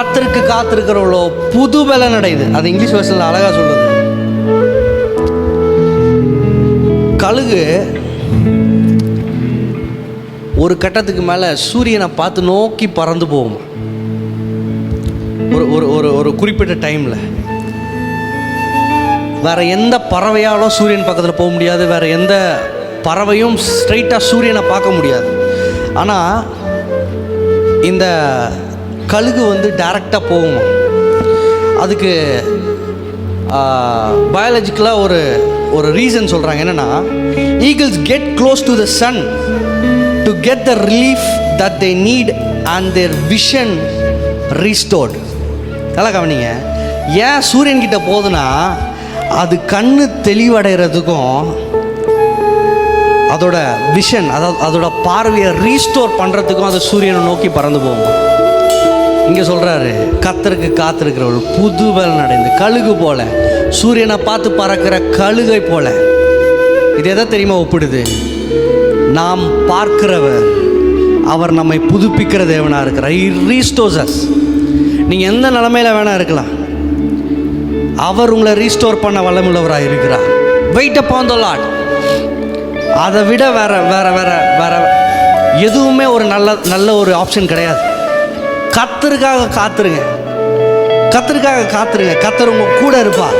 கத்தருக்கு காத்திருக்கிறவளோ புது பலன் அடையுது அது இங்கிலீஷ் வருஷனில் அழகாக சொல்லுது. கழுகு ஒரு கட்டத்துக்கு மேலே சூரியனை பார்த்து நோக்கி பறந்து போகும். ஒரு ஒரு ஒரு ஒரு குறிப்பிட்ட டைமில் வேற எந்த பறவையாலும் சூரியன் பக்கத்தில் போக முடியாது. வேற எந்த பறவையும் ஸ்ட்ரைட்டாக சூரியனை பார்க்க முடியாது. ஆனால் இந்த கழுகு வந்து டைரெக்டாக போகும். அதுக்கு பயாலஜிக்கலாக ஒரு ஒரு ரீசன் சொல்கிறாங்க என்னென்னா eagles get close to the sun to get the relief that they need and their vision restored நல்லா கவனிங்க. ஏன் சூரியன் கிட்ட போகுதுன்னா அது கண்ணு தெளிவடைகிறதுக்கும் அதோட விஷன் அதாவது அதோட பார்வையை ரீஸ்டோர் பண்ணுறதுக்கும் அது சூரியனை நோக்கி பறந்து போகும். இங்கே சொல்கிறாரு கத்தருக்கு காத்திருக்கிறவள் புது பலன் அடைந்து கழுகு போல. சூரியனை பார்த்து பறக்கிற கழுகை போல. இது எதை தெரியுமா ஒப்பிடுது? நாம் பார்க்கிறவர் அவர் நம்மை புதுப்பிக்கிற தேவனாக இருக்கிறார். ரீஸ்டோசஸ் நீங்கள் எந்த நிலமையில் வேணால் இருக்கலாம். அவர் உங்களை ரீஸ்டோர் பண்ண வல்லமுள்ளவராக இருக்கிறார். வெயிட் அப்பான் த லாட் அதை விட வேற வேற வேற வேற எதுவுமே ஒரு நல்ல நல்ல ஒரு ஆப்ஷன் கிடையாது. கத்தருக்காக காத்துருங்க. கத்தருக்காக காத்துருங்க. கத்தர் உங்க கூட இருப்பா